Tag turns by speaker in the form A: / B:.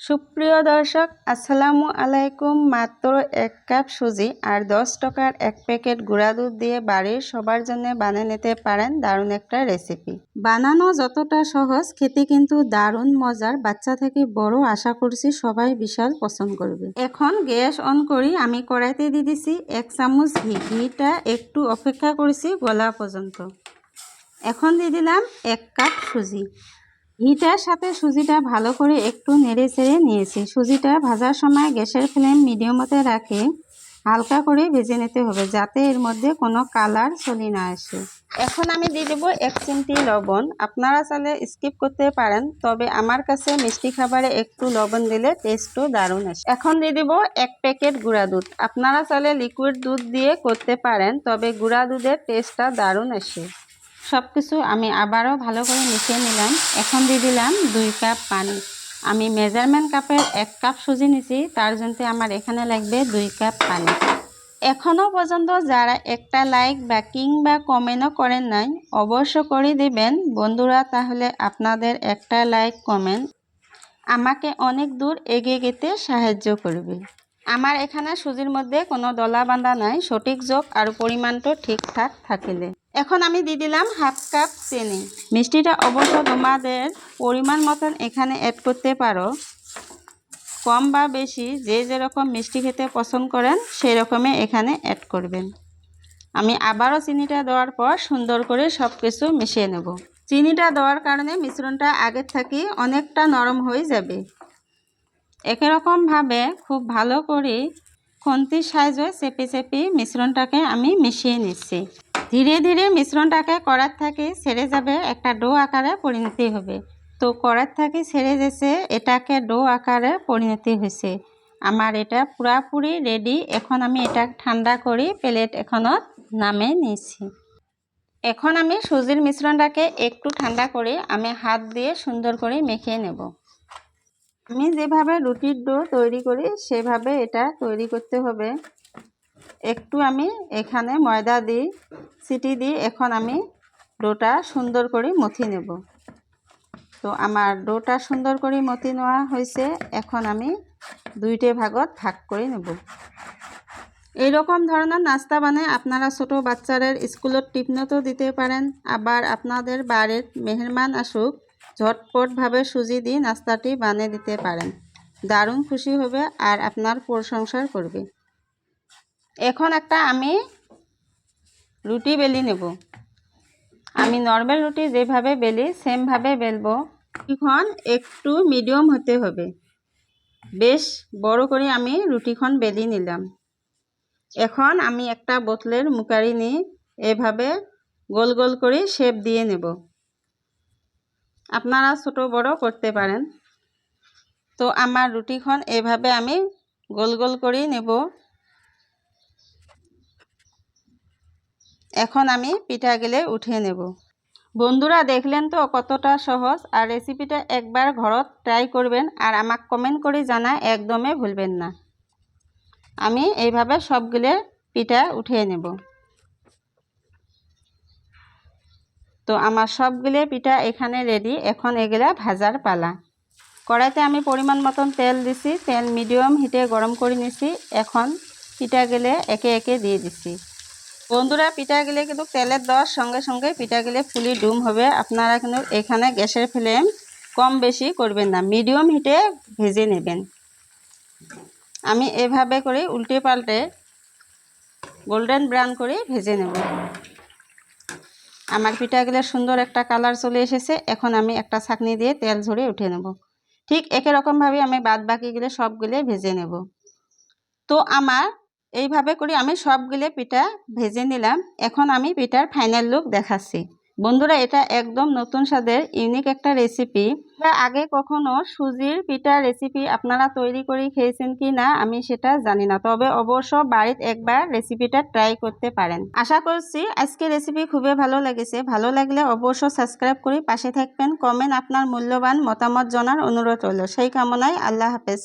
A: সুপ্রিয় দর্শক, আসসালামু আলাইকুম। মাত্র এক কাপ সুজি আর দশ টাকার এক প্যাকেট গুঁড়া দুধ দিয়ে বাড়ির সবার জন্য বানিয়ে নিতে পারেন দারুণ একটা রেসিপি। বানানো যতটা সহজ, খেতে কিন্তু দারুণ মজার। বাচ্চা থেকে বড় আশা করছি সবাই বিশাল পছন্দ করবে। এখন গ্যাস অন করি, আমি কড়াইতে দিয়ে দিছি এক চামচ ঘি। ঘিটা একটু অপেক্ষা করেছি গলা পর্যন্ত। এখন দিয়ে দিলাম এক কাপ সুজি। ঘিটার সাথে সুজিটা ভালো করে একটু নেড়ে চেড়ে নিয়েছি। সুজিটা ভাজার সময় গ্যাসের ফ্লেম মিডিয়ামতে রাখে, হালকা করে ভেজে নিতে হবে যাতে এর মধ্যে কোনো কালার চলি না আসে। এখন আমি দিয়ে দেবো এক চিমটি লবণ। আপনারা চাইলে স্কিপ করতে পারেন, তবে আমার কাছে মিষ্টি খাবারে একটু লবণ দিলে টেস্টও দারুণ আসে। এখন দিয়ে দেবো এক প্যাকেট গুঁড়া দুধ। আপনারা চাইলে লিকুইড দুধ দিয়ে করতে পারেন, তবে গুঁড়া দুধের টেস্টটা দারুণ আসে। সব কিছু আমি আবারও ভালো করে মিশিয়ে নিলাম। এখন দিয়ে দিলাম দুই কাপ পানি। আমি মেজারমেন্ট কাপের এক কাপ সুজি নিছি তার জন্য আমার এখানে লাগবে দুই কাপ পানি। এখনও পর্যন্ত যারা একটা লাইক বা কিংবা কমেন্টও করেন নাই, অবশ্য করে দেবেন। বন্ধুরা, তাহলে আপনাদের একটা লাইক, কমেন্ট আমাকে অনেক দূর এগিয়ে যেতে সাহায্য করবে। আমার এখানে সুজির মধ্যে কোনো দলা বাঁধা নাই, সঠিক যোগ আর পরিমাণটা ঠিকঠাক থাকিলে। এখন আমি দিয়ে দিলাম হাফ কাপ চিনি। মিষ্টিটা অবশ্য তোমাদের পরিমাণ মতন এখানে অ্যাড করতে পারো। কম বা বেশি যে যেরকম মিষ্টি খেতে পছন্দ করেন সেই রকমই এখানে অ্যাড করবেন। আমি আবারও চিনিটা দেওয়ার পর সুন্দর করে সব কিছু মিশিয়ে নেব। চিনিটা দেওয়ার কারণে মিশ্রণটা আগের থাকি অনেকটা নরম হয়ে যাবে। একই রকমভাবে খুব ভালো করে খন্তির সাইজে চেপে চেপে মিশ্রণটাকে আমি মিশিয়ে নিচ্ছি। ধীরে ধীরে মিশ্রণটাকে করার থেকে ছেড়ে যাবে একটা ডো আকারে পরিণতি হবে। তো করার থেকে ছেড়ে গেছে, এটাকে ডো আকারে পরিণতি হয়েছে। আমার এটা পুরাপুরি রেডি। এখন আমি এটা ঠান্ডা করি প্লেট এখনত নামে নিয়েছি। এখন আমি সুজির মিশ্রণটাকে একটু ঠান্ডা করে আমি হাত দিয়ে সুন্দর করে মেখে নেব। আমি যেভাবে রুটির ডো তৈরি করি, সেভাবে এটা তৈরি করতে হবে। একটু আমি এখানে ময়দা দিই, সিটি দিই, এখন আমি ডোটা সুন্দর করে মথি নেব। তো আমার ডোটা সুন্দর করে মথি নেওয়া হয়েছে, এখন আমি দুইটে ভাগত ভাগ করে নেব। এইরকম ধরনের নাস্তা বানায় আপনারা ছোট বাচ্চাদের স্কুলত টিফিনতো দিতে পারেন, আবার আপনাদের বাড়ির মেহমান আসুক ঝটপটভাবে সুজি দিয়ে নাস্তাটি বানিয়ে দিতে পারেন। দারুণ খুশি হবে আর আপনার প্রশংসার করবে। এখন একটা আমি রুটি বেলি নেব। আমি নর্মাল রুটি যেভাবে বেলি, সেমভাবে বেলবো। রুটিখন একটু মিডিয়াম হতে হবে। বেশ বড় করে আমি রুটিখন বেলি নিলাম। এখন আমি একটা বোতলের মুকারি নিয়ে এভাবে গোল গোল করে শেপ দিয়ে নেব। আপনারা ছোট বড় করতে পারেন। তো আমার রুটিখন এভাবে আমি গোল গোল করে নেব। এখন আমি পিঠা গেলে উঠিয়ে নেব। বন্ধুরা, দেখলেন তো কতটা সহজ? আর রেসিপিটা একবার ঘরত ট্রাই করবেন আর আমাকে কমেন্ট করে জানা একদমই ভুলবেন না। আমি এইভাবে সবগুলো পিঠা উঠিয়ে নেব। তো আমার সবগুলো পিঠা এখানে রেডি এখন এগুলা ভাজার পালা। কড়াইতে আমি পরিমাণ মতন তেল দিছি, তেল মিডিয়াম হিটে গরম করে নিছি, এখন পিঠা পিঠাগুলো একে একে দিয়ে দিছি। বন্ধুরা পিঠা গেলে কিন্তু তেলের দেওয়ার সঙ্গে সঙ্গে পিঠা গেলে ফুলি ডুম হবে। আপনারা কিন্তু এখানে গ্যাসের ফ্লেম কম বেশি করবেন না মিডিয়াম হিটে ভেজে নেবেন। আমি এভাবে করে উল্টে পাল্টে গোল্ডেন ব্রাউন করে ভেজে নেব। আমার পিঠাগুলো সুন্দর একটা কালার চলে এসেছে। এখন আমি একটা ছাকনি দিয়ে তেল ঝরে উঠে নেব। ঠিক একই রকমভাবে আমি বাদ বাকিগুলো সবগুলো ভেজে নেব। তো আমার এইভাবে করে আমি সবগুলো পিঠা ভেজে নিলাম। এখন আমি পিঠার ফাইনাল লুক দেখাচ্ছি। বন্ধুরা, এটা একদম নতুন স্বাদের ইউনিক একটা রেসিপি আগে কখনো সুজির পিঠা রেসিপি আপনারা তৈরি করে খেয়েছেন কি না, আমি সেটা জানি না। তবে অবশ্য বাড়িতে একবার রেসিপিটা ট্রাই করতে পারেন। আশা করছি আজকে রেসিপি খুবই ভালো লেগেছে। ভালো লাগলে অবশ্য সাবস্ক্রাইব করে পাশে থাকবেন। কমেন্ট আপনার মূল্যবান মতামত জানার অনুরোধ রইল। সেই কামনায় আল্লাহ হাফেজ।